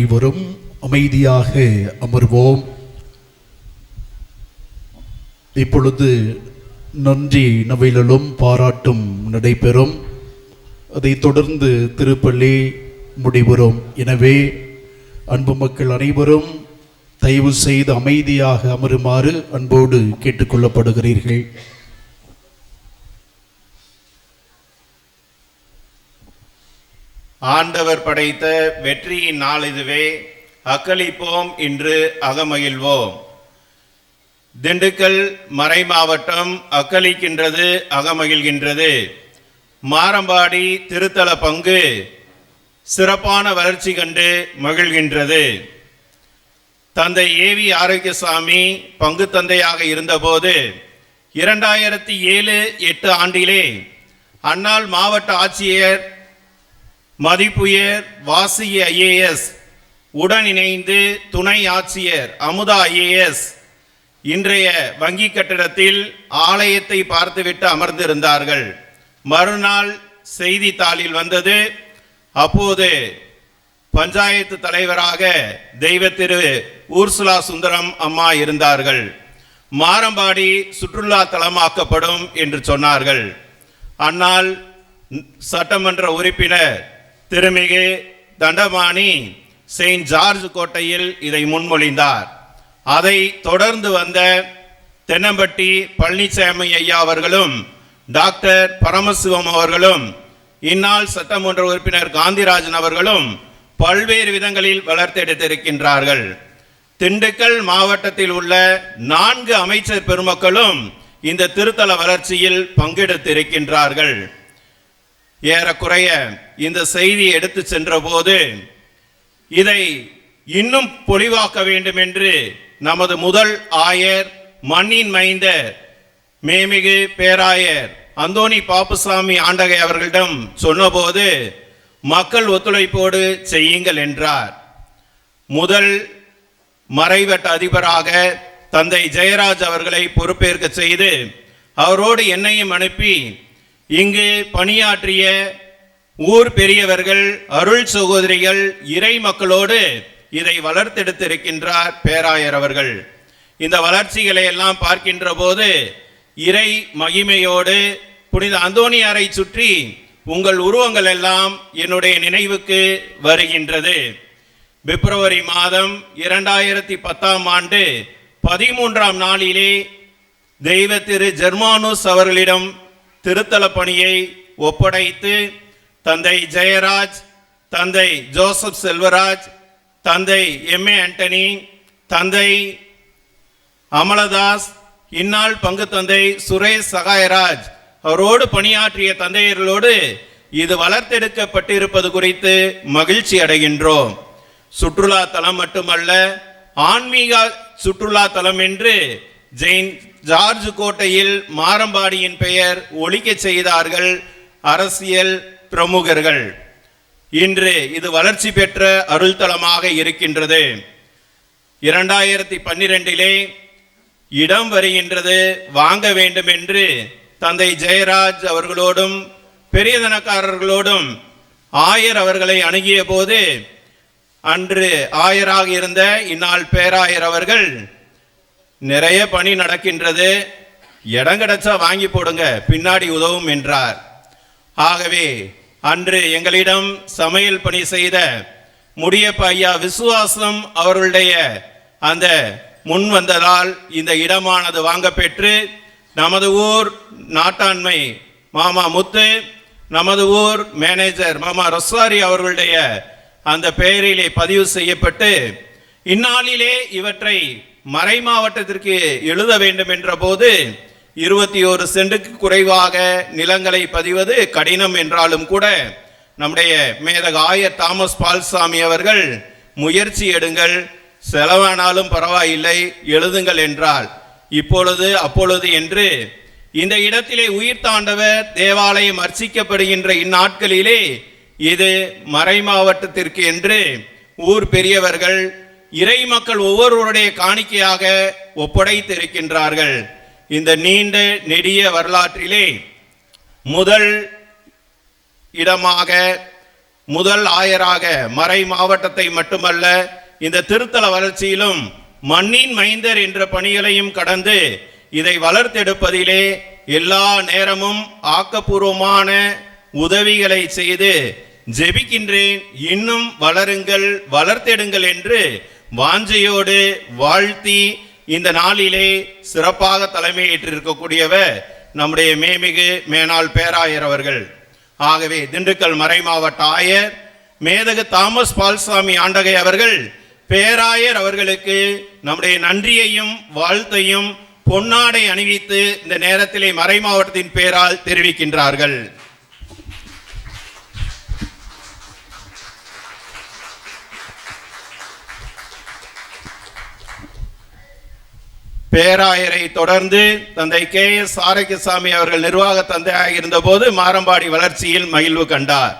அனைவரும் அமைதியாக அமர்வோம். இப்பொழுது நன்றி நவையிலும் பாராட்டும் நடைபெறும். அதைத் தொடர்ந்து திருப்பள்ளி முடிவுறும். எனவே அன்பு மக்கள் அனைவரும் தயவு செய்து அமைதியாக அமருமாறு அன்போடு கேட்டுக்கொள்ளப்படுகிறீர்கள் ஆண்டவர் படைத்த வெற்றியின் நாள் இதுவே. அக்களிப்போம் இன்று அகமகிழ்வோம். திண்டுக்கல் மறை மாவட்டம் அக்களிக்கின்றது அகமகிழ்கின்றது. மாரம்பாடி திருத்தல பங்கு சிறப்பான வளர்ச்சி கண்டு மகிழ்கின்றது. தந்தை ஏவி ஆரோக்கியசாமி பங்கு தந்தையாக இருந்தபோது இரண்டாயிரத்தி ஏழு எட்டு ஆண்டிலே அன்னாள் மாவட்ட ஆட்சியர் மதிப்புயர் வாசிய ஐஏஎஸ் உடன் இணைந்து துணை ஆட்சியர் அமுதா ஐஏஎஸ் இன்றைய வங்கி கட்டிடத்தில் ஆலயத்தை பார்த்துவிட்டு அமர்ந்திருந்தார்கள். மறுநாள் செய்தித்தாளில் வந்தது அப்போது பஞ்சாயத்து தலைவராக தெய்வ திரு ஊர்சுலா சுந்தரம் அம்மா இருந்தார்கள். மாரம்பாடி சுற்றுலா தலமாக்கப்படும் என்று சொன்னார்கள். அன்னால் சட்டமன்ற உறுப்பினர் திருமிகு தண்டபாணி செயின்ட் ஜார்ஜ் கோட்டையில் இதை முன்மொழிந்தார். அதை தொடர்ந்து வந்த தென்னம்பட்டி பழனிசாமி ஐயா அவர்களும் டாக்டர் பரமசிவம் அவர்களும் இந்நாள் சட்டமன்ற உறுப்பினர் காந்திராஜன் அவர்களும் பல்வேறு விதங்களில் வளர்த்தெடுத்திருக்கின்றார்கள். திண்டுக்கல் மாவட்டத்தில் உள்ள நான்கு அமைச்சர் பெருமக்களும் இந்த திருத்தல வளர்ச்சியில் பங்கெடுத்திருக்கின்றார்கள். ஏறக்குறைய இந்த செய்தி எடுத்து சென்றபோது இதை இன்னும் பொலிவாக்க வேண்டும் என்று நமது முதல் ஆயர் மண்ணின் மைந்தர் மேமிகு பேராயர் அந்தோணி பாப்புசாமி ஆண்டகை அவர்களிடம் சொன்னபோது மக்கள் ஒத்துழைப்போடு செய்யுங்கள் என்றார். முதல் மறைவட்ட அதிபராக தந்தை ஜெயராஜ் அவர்களை பொறுப்பேற்க செய்து அவரோடு என்னையும் அனுப்பி இங்கு பணியாற்றிய ஊர் பெரியவர்கள் அருள் சகோதரிகள் இறை மக்களோடு இதை வளர்த்தெடுத்திருக்கின்றார் பேராயர் அவர்கள். இந்த வளர்ச்சிகளை எல்லாம் பார்க்கின்ற போது இறை மகிமையோடு புனித அந்தோணியாரை சுற்றி உங்கள் உருவங்கள் எல்லாம் என்னுடைய நினைவுக்கு வருகின்றது. பிப்ரவரி மாதம் இரண்டாயிரத்தி பத்தாம் ஆண்டு பதிமூன்றாம் நாளிலே தெய்வ திரு ஜெர்மானுஸ் அவர்களிடம் திருத்தல பணியை ஒப்படைத்து தந்தை ஜெயராஜ் தந்தை ஜோசப் செல்வராஜ் தந்தை எம் ஏ ஆண்டனி தந்தை அமலதாஸ் இந்நாள் பங்கு தந்தை சுரேஷ் சகாயராஜ் அவரோடு பணியாற்றிய தந்தையர்களோடு இது வளர்த்தெடுக்கப்பட்டிருப்பது குறித்து மகிழ்ச்சி அடைகின்றோம். சுற்றுலா தலம் மட்டுமல்ல ஆன்மீக சுற்றுலா தலம் என்று ஜெயின் ஜார்ஜ் கோட்டையில் மாரம்பாடியின் பெயர் ஒழிக்கச் செய்தார்கள் அரசியல் பிரமுகர்கள். இன்று இது வளர்ச்சி பெற்ற அருள்தலமாக இருக்கின்றது. இரண்டாயிரத்தி பன்னிரெண்டிலே இடம் வருகின்றது. வாங்க வேண்டும் என்று தந்தை ஜெயராஜ் அவர்களோடும் பெரியதனக்காரர்களோடும் ஆயர் அவர்களை அணுகிய போது அன்று ஆயராக இருந்த இந்நாள் பேராயர் அவர்கள் நிறைய பணி நடக்கின்றது. இடம் கிடைச்சா வாங்கி போடுங்க பின்னாடி உதவும் என்றார். ஆகவே அன்று எங்களிடம் சமையல் பணி செய்த முடியப்ப ஐயா விசுவாசம் அவர்களுடைய அந்த முன் வந்ததால் இந்த இடமானது வாங்க பெற்று நமது ஊர் நாட்டாண்மை மாமா முத்து நமது ஊர் மேனேஜர் மாமா ரொசாரி அவர்களுடைய அந்த பெயரிலே பதிவு செய்யப்பட்டு இந்நாளிலே இவற்றை மறை மாவட்டத்திற்கு எழுத வேண்டும் என்ற போது இருபத்தி ஒரு சென்டுக்கு குறைவாக நிலங்களை பதிவது கடினம் என்றாலும் கூட நம்முடைய மேதக ஆயர் தாமஸ் பால்சாமி அவர்கள் முயற்சி எடுங்கள் செலவானாலும் பரவாயில்லை எழுதுங்கள் என்றால் இப்பொழுது அப்பொழுது என்று இந்த இடத்திலே உயிர் தாண்டவர் தேவாலயம் அர்ச்சிக்கப்படுகின்ற இந்நாட்களிலே இது மறை மாவட்டத்திற்கு என்று ஊர் பெரியவர்கள் இறை மக்கள் ஒவ்வொருவருடைய காணிக்கையாக ஒப்படைத்திருக்கின்றார்கள். இந்த நீண்ட நெடிய வரலாற்றிலே முதல் இடமாக முதல் ஆயராக மறை மாவட்டத்தை மட்டுமல்ல இந்த திருத்தல வளர்ச்சியிலும் மண்ணின் மைந்தர் என்ற பணிகளையும் கடந்து இதை வளர்த்தெடுப்பதிலே எல்லா நேரமும் ஆக்கப்பூர்வமான உதவிகளை செய்து ஜெபிக்கின்றேன். இன்னும் வளருங்கள் வளர்த்தெடுங்கள் என்று வாஞ்சையோடு வாழ்த்தி இந்த நாளிலே சிறப்பாக தலைமையேற்றிருக்கக்கூடியவர் நம்முடைய மேமிகு மேனாள் பேராயர் அவர்கள். ஆகவே திண்டுக்கல் மறைமாவட்ட ஆயர் மேதகு தாமஸ் பால்சாமி ஆண்டகை அவர்கள் பேராயர் அவர்களுக்கு நம்முடைய நன்றியையும் வாழ்த்தையும் பொன்னாடை அணிவித்து இந்த நேரத்திலே மறைமாவட்டத்தின் பேரால் தெரிவிக்கின்றார்கள். பேராயரை தொடர்ந்து தந்தை கே எஸ் ஆரோக்கியசாமி அவர்கள் நிர்வாக தந்தையாக இருந்தபோது மாரம்பாடி வளர்ச்சியில் மகிழ்வு கண்டார்.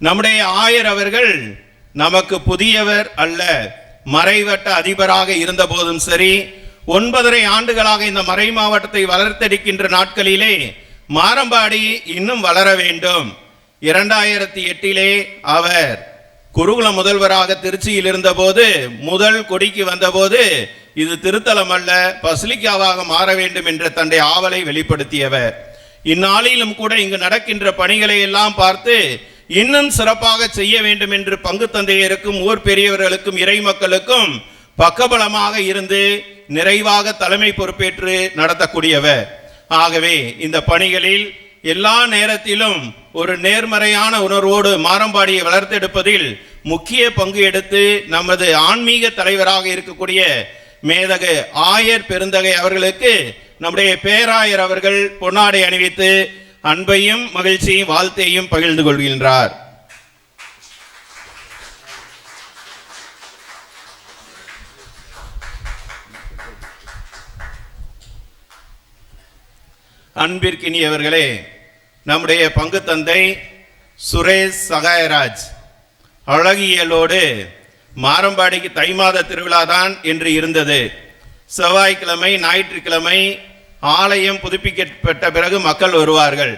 நம்முடைய ஆயர் அவர்கள் நமக்கு புதியவர் அல்ல மறைவட்ட அதிபராக இருந்தபோதும் சரி ஒன்பதரை ஆண்டுகளாக இந்த மறை மாவட்டத்தை வளர்த்தெடுக்கின்ற நாட்களிலே மாரம்பாடி இன்னும் வளர வேண்டும். இரண்டாயிரத்தி எட்டிலே அவர் குருகுல முதல்வராக திருச்சியில் இருந்தபோது முதல் கொடிக்கு வந்தபோது இது திருத்தலம் அல்ல பசிலிக்காவாக மாற வேண்டும் என்ற தன்னுடைய ஆவலை வெளிப்படுத்தியவர். இந்நாளிலும் கூட இங்கு நடக்கின்ற பணிகளை எல்லாம் பார்த்து இன்னும் சிறப்பாக செய்ய வேண்டும் என்று பங்கு தந்தையருக்கும் ஊர் பெரியவர்களுக்கும் இறை மக்களுக்கும் பக்கபலமாக இருந்து நிறைவாக தலைமை பொறுப்பேற்று நடத்தக்கூடியவர். ஆகவே இந்த பணிகளில் எல்லா நேரத்திலும் ஒரு நேர்மறையான உணர்வோடு மாறம்பாடியை வளர்த்தெடுப்பதில் முக்கிய பங்கு எடுத்து நமது ஆன்மீக தலைவராக இருக்கக்கூடிய மேதகு ஆயர் பெருந்தகை அவர்களுக்கு நம்முடைய பேராயர் அவர்கள் பொன்னாடை அணிவித்து அன்பையும் மகிழ்ச்சியும் வாழ்த்தையும் பகிர்ந்து கொள்கின்றார். அன்பிற்கினியவர்களே நம்முடைய பங்கு தந்தை சுரேஷ் சகாயராஜ் அழகியலோடு மாரம்பாடிக்கு தை மாத திருவிழாதான் என்று இருந்தது. செவ்வாய்க்கிழமை ஞாயிற்றுக்கிழமை ஆலயம் புதுப்பிக்கப்பட்ட பிறகு மக்கள் வருவார்கள்.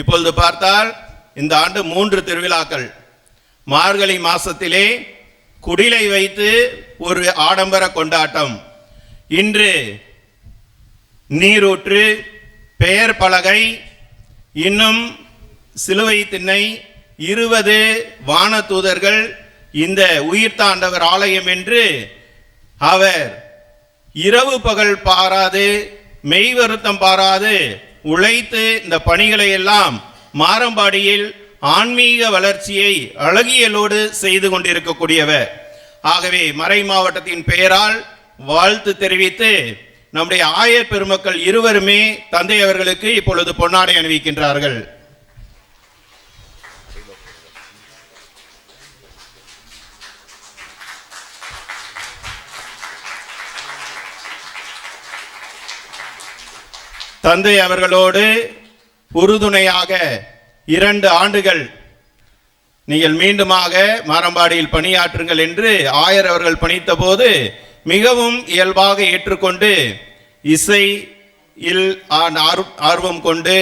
இப்பொழுது பார்த்தால் இந்த ஆண்டு மூன்று திருவிழாக்கள். மார்கழி மாசத்திலே குடிலை வைத்து ஒரு ஆடம்பர கொண்டாட்டம். இன்று நீரூற்று பெயர் பலகை இன்னும் சிலுவை திண்ணை இருபது வானதூதர்கள் இந்த உயிர்த்தாண்டவர் ஆலயம் என்று அவர் இரவு பகல் பாராது மெய் வருத்தம் பாராது உழைத்து இந்த பணிகளை எல்லாம் மாரம்பாடியில் ஆன்மீக வளர்ச்சியை அழகியலோடு செய்து கொண்டிருக்கக்கூடியவர். ஆகவே மறை மாவட்டத்தின் பெயரால் வாழ்த்து தெரிவித்து நம்முடைய ஆயர் பெருமக்கள் இருவருமே தந்தை அவர்களுக்கு இப்பொழுது பொன்னாடை அணிவிக்கின்றார்கள். தந்தை அவர்களோடு உறுதுணையாக இரண்டு ஆண்டுகள் நீங்கள் மீண்டுமாக மாரம்பாடியில் பணியாற்றுங்கள் என்று ஆயர் அவர்கள் பணித்த போது மிகவும் இயல்பாக ஏற்றுக்கொண்டு இசை இல் ஆர்வம் கொண்டு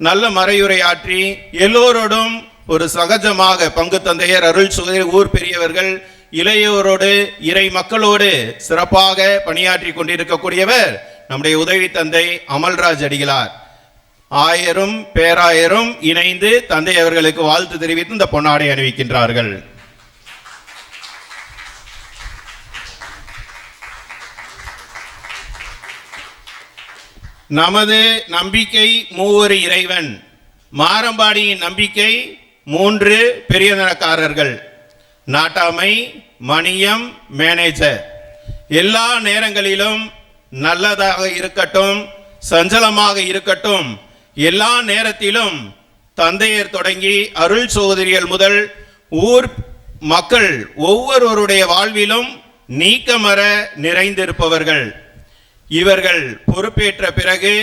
நல்ல மறையுரையாற்றி எல்லோரோடும் ஒரு சகஜமாக பங்கு தந்தையர் அருள் சுகர் ஊர் பெரியவர்கள் இளையோரோடு இறை மக்களோடு சிறப்பாக பணியாற்றி கொண்டிருக்கக்கூடியவர் நம்முடைய உதவி தந்தை அமல்ராஜ் அடிகளார். ஆயரும் பேராயரும் இணைந்து தந்தை அவர்களுக்கு வாழ்த்து தெரிவித்து இந்த பொன்னாடை அணிவிக்கின்றார்கள். நமது நம்பிக்கை மூவரு இறைவன். மாரம்பாடியின் நம்பிக்கை மூன்று பெரியதனக்காரர்கள். நாட்டாமை மணியம் மேனேஜர் எல்லா நேரங்களிலும் நல்லதாக இருக்கட்டும் சஞ்சலமாக இருக்கட்டும். எல்லா நேரத்திலும் தந்தையர் தொடங்கி அருள் சகோதரிகள் முதல் ஊர் மக்கள் ஒவ்வொருவருடைய வாழ்விலும் நீக்கமர நிறைந்திருப்பவர்கள். இவர்கள் பொறுப்பேற்ற பிறகு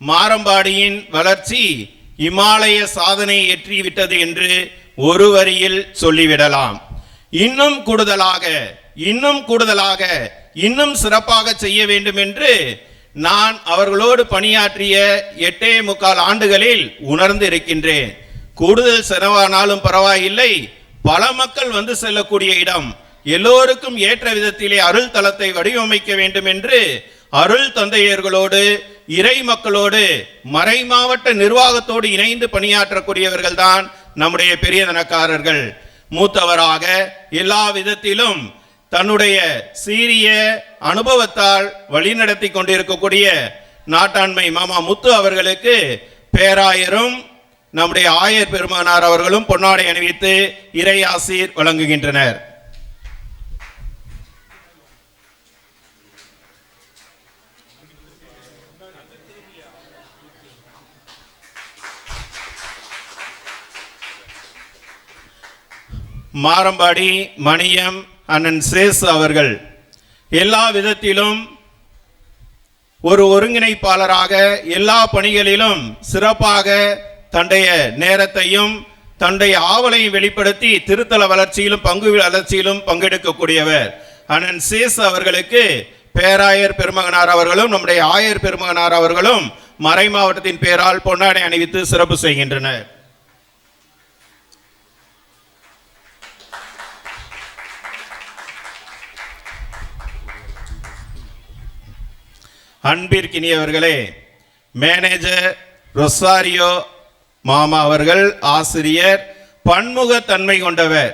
மாரம்பாடியின் வளர்ச்சி இமாலய சாதனை எற்றிவிட்டது என்று ஒரு வரியில் சொல்லிவிடலாம். இன்னும் கூடுதலாக இன்னும் கூடுதலாக இன்னும் சிறப்பாக செய்ய வேண்டும் என்று நான் அவர்களோடு பணியாற்றிய எட்டே முக்கால் ஆண்டுகளில் உணர்ந்து இருக்கின்றேன். கூடுதல் செலவானாலும் பரவாயில்லை. பல மக்கள் வந்து செல்லக்கூடிய இடம். எல்லோருக்கும் ஏற்ற விதத்திலே அருள் தளத்தை வடிவமைக்க வேண்டும் என்று அருள் தந்தையர்களோடு இறை மக்களோடு மறை மாவட்ட நிர்வாகத்தோடு இணைந்து பணியாற்றக்கூடியவர்கள் தான் நம்முடைய பெரியதனக்காரர்கள் மூத்தவராக எல்லா விதத்திலும் தன்னுடைய சீரிய அனுபவத்தால் வழிநடத்தி கொண்டிருக்கக்கூடிய நாட்டாண்மை மாமா முத்து அவர்களுக்கு பேராயரும் நம்முடைய ஆயர் பெருமானார் அவர்களும் பொன்னாடை அணிவித்து இறை ஆசீர் வழங்குகின்றனர். மாரம்பாடி மணியம் அண்ணன் சேஸ் அவர்கள் எல்லா விதத்திலும் ஒரு ஒருங்கிணைப்பாளராக எல்லா பணிகளிலும் சிறப்பாக தன்னுடைய நேரத்தையும் தன்னுடைய ஆவலையும் வெளிப்படுத்தி திருத்தல வளர்ச்சியிலும் பங்கு வளர்ச்சியிலும் பங்கெடுக்கக்கூடியவர். அண்ணன் சேஸ் அவர்களுக்கு பேராயர் பெருமகனார் அவர்களும் நம்முடைய ஆயர் பெருமகனார் அவர்களும் மறை மாவட்டத்தின் பேரால் பொன்னாடை அணிவித்து சிறப்பு செய்கின்றனர். அன்பிற்கினியவர்களே மேனேஜர் ரொசாரியோ மாமா அவர்கள் ஆசிரியர் பன்முகத்தன்மை கொண்டவர்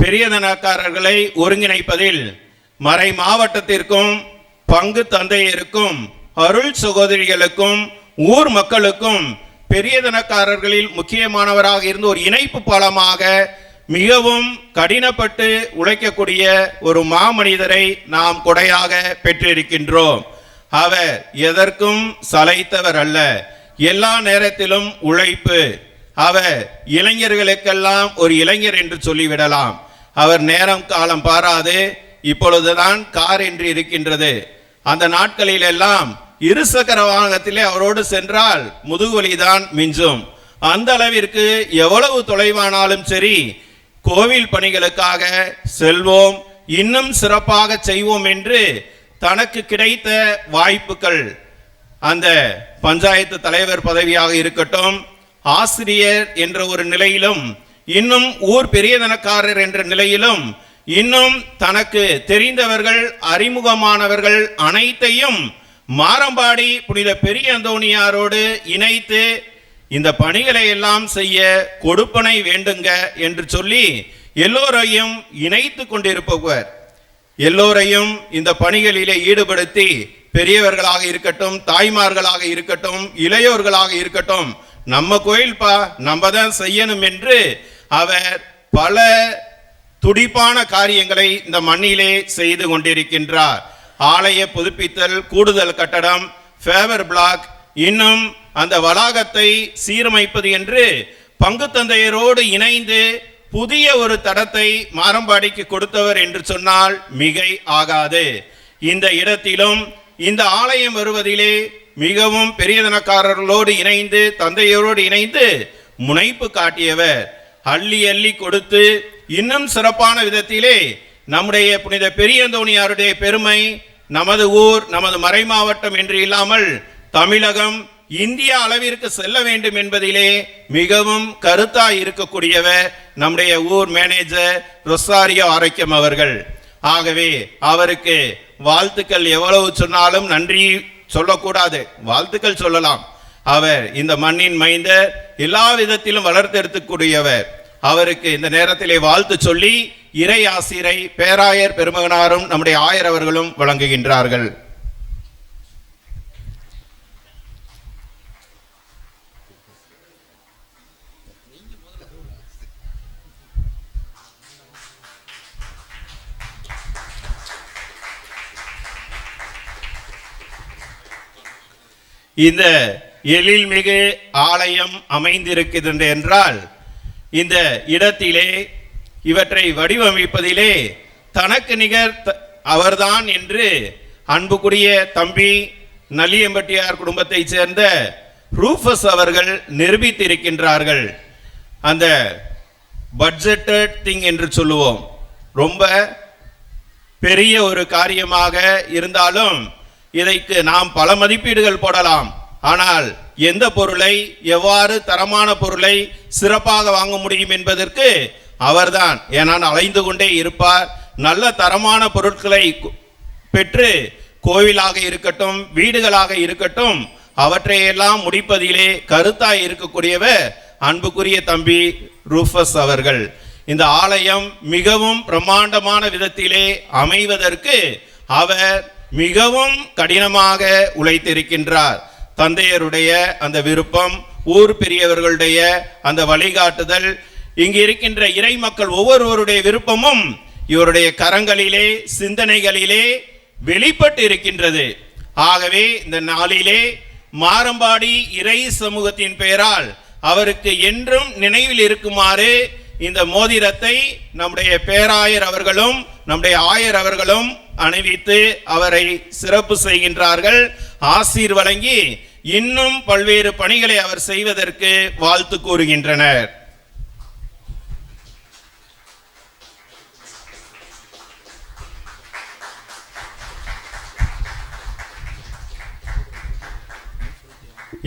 பெரியதனக்காரர்களை ஒருங்கிணைப்பதில் மறை மாவட்டத்திற்கும் பங்கு தந்தையருக்கும் அருள் சகோதரிகளுக்கும் ஊர் மக்களுக்கும் பெரியதனக்காரர்களில் முக்கியமானவராக இருந்து ஒரு இணைப்பு பலமாக மிகவும் கடினப்பட்டு உழைக்கக்கூடிய ஒரு மாமனிதரை நாம் கொடையாக பெற்றிருக்கின்றோம். அவர் எதற்கும் சளைத்தவர் அல்ல எல்லா நேரத்திலும் உழைப்பு. அவர் இளைஞர்களுக்கெல்லாம் ஒரு இளைஞர் என்று சொல்லிவிடலாம். அவர் நேரம் காலம் பாராது. இப்பொழுதுதான் கார் என்று இருக்கின்றது. அந்த நாட்களில் எல்லாம் இருசக்கர வாகனத்திலே அவரோடு சென்றால் முதுகுவலிதான் மிஞ்சும். அந்த அளவிற்கு எவ்வளவு தொலைவானாலும் சரி கோவில் பணிகளுக்காக செல்வோம். இன்னும் சிறப்பாக செய்வோம் என்று தனக்கு கிடைத்த வாய்ப்புகள். அந்த பஞ்சாயத்து தலைவர் பதவியாக இருக்கட்டும் ஆசிரியர் என்ற ஒரு நிலையிலும் இன்னும் ஊர் பெரியதனக்காரர் என்ற நிலையிலும் இன்னும் தனக்கு தெரிந்தவர்கள் அறிமுகமானவர்கள் அனைத்தையும் மாரம்பாடி புனித பெரிய அந்தோணியாரோடு இணைத்து இந்த பணிகளை எல்லாம் செய்ய கொடுப்பனை வேண்டுங்க என்று சொல்லி எல்லோரையும் இணைத்து கொண்டிருப்பவர். எல்லோரையும் இந்த பணிகளிலே ஈடுபடுத்தி பெரியவர்களாக இருக்கட்டும் தாய்மார்களாக இருக்கட்டும் இளையோர்களாக இருக்கட்டும் நம்ம கோயில்பா நம்ம தான் செய்யணும் என்று அவர் பல துடிப்பான காரியங்களை இந்த மண்ணிலே செய்து கொண்டிருக்கின்றார். ஆலய புதுப்பித்தல் கூடுதல் கட்டடம் ஃபேவர் பிளாக் இன்னும் அந்த வளாகத்தை சீரமைப்பது என்று பங்கு தந்தையரோடு இணைந்து புதிய ஒரு தடத்தை மாரம்பாடிக்கு கொடுத்தவர் என்று சொன்னால் மிகை ஆகாது. இந்த இடத்திலும் இந்த ஆலயம் வருவதிலே மிகவும் பெரியதனக்காரர்களோடு இணைந்து தந்தையரோடு இணைந்து முனைப்பு காட்டியவர். அள்ளி அள்ளி கொடுத்து இன்னும் சிறப்பான விதத்திலே நம்முடைய புனித பெரியந்தோணியாருடைய பெருமை நமது ஊர் நமது மறை மாவட்டம் என்று இல்லாமல் தமிழகம் இந்திய அளவிற்கு செல்ல வேண்டும் என்பதிலே மிகவும் கருத்தாய் இருக்கக்கூடியவர் நம்முடைய ஊர் மேனேஜர் ரொசாரியோ ஆரோக்கியம் அவர்கள். ஆகவே அவருக்கு வாழ்த்துக்கள் எவ்வளவு சொன்னாலும் நன்றி சொல்லக்கூடாது. வாழ்த்துக்கள் சொல்லலாம். அவர் இந்த மண்ணின் மைந்தர் எல்லா விதத்திலும் வளர்த்தெடுத்துக்கூடியவர். அவருக்கு இந்த நேரத்திலே வாழ்த்து சொல்லி இறை ஆசிரை பேராயர் பெருமகனாரும் நம்முடைய ஆயர் அவர்களும் வழங்குகின்றார்கள். இந்த எழில்மிகு ஆலயம் அமைந்திருக்கிறது என்றால் இந்த இடத்திலே இவற்றை வடிவமைப்பதிலே தனக்கு நிகர் த- அவர்தான் என்று அன்புக்குரிய தம்பி நல்லியம்பட்டியார் குடும்பத்தைச் சேர்ந்த ரூஃபஸ் அவர்கள் நிரூபித்திருக்கின்றார்கள். அந்த பட்ஜெட்டட் திங் என்று சொல்லுவோம். ரொம்ப பெரிய ஒரு காரியமாக இருந்தாலும் இதைக்கு நாம் பல மதிப்பீடுகள் போடலாம். ஆனால் எந்த பொருளை எவ்வாறு தரமான பொருளை சிறப்பாக வாங்க முடியும் என்பதற்கு அவர்தான். ஏனால் அலைந்து கொண்டே இருப்பார். நல்ல தரமான பொருட்களை பெற்று கோவிலாக இருக்கட்டும் வீடுகளாக இருக்கட்டும் அவற்றையெல்லாம் முடிப்பதிலே கருத்தாய் இருக்கக்கூடியவர் அன்புக்குரிய தம்பி ரூஃபஸ் அவர்கள். இந்த ஆலயம் மிகவும் பிரம்மாண்டமான விதத்திலே அமைவதற்கு அவர் மிகவும் கடினமாக உழைத்திருக்கின்றார். தந்தையருடைய அந்த விருப்பம் ஊர் பெரியவர்களுடைய அந்த வழிகாட்டுதல் இங்கு இருக்கின்ற இறை மக்கள் ஒவ்வொருவருடைய விருப்பமும் இவருடைய கரங்களிலே சிந்தனைகளிலே வெளிப்பட்டு இருக்கின்றது ஆகவே இந்த நாளிலே மாரம்பாடி இறை சமூகத்தின் பெயரால் அவருக்கு என்றும் நினைவில் இருக்குமாறு இந்த மோதிரத்தை நம்முடைய பேராயர் அவர்களும் நம்முடைய ஆயர் அவர்களும் அணிவித்து அவரை சிறப்பு செய்கின்றார்கள். ஆசீர் வழங்கி இன்னும் பல்வேறு பணிகளை அவர் செய்வதற்கு வாழ்த்து கூறுகின்றனர்.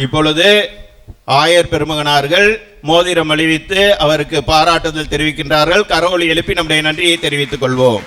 இப்பொழுது ஆயர் பெருமகனார்கள் மோதிரம் அணிவித்து அவருக்கு பாராட்டுதல் தெரிவிக்கின்றார்கள். கரோலி எழுப்பி நம்முடைய நன்றியை தெரிவித்துக் கொள்வோம்.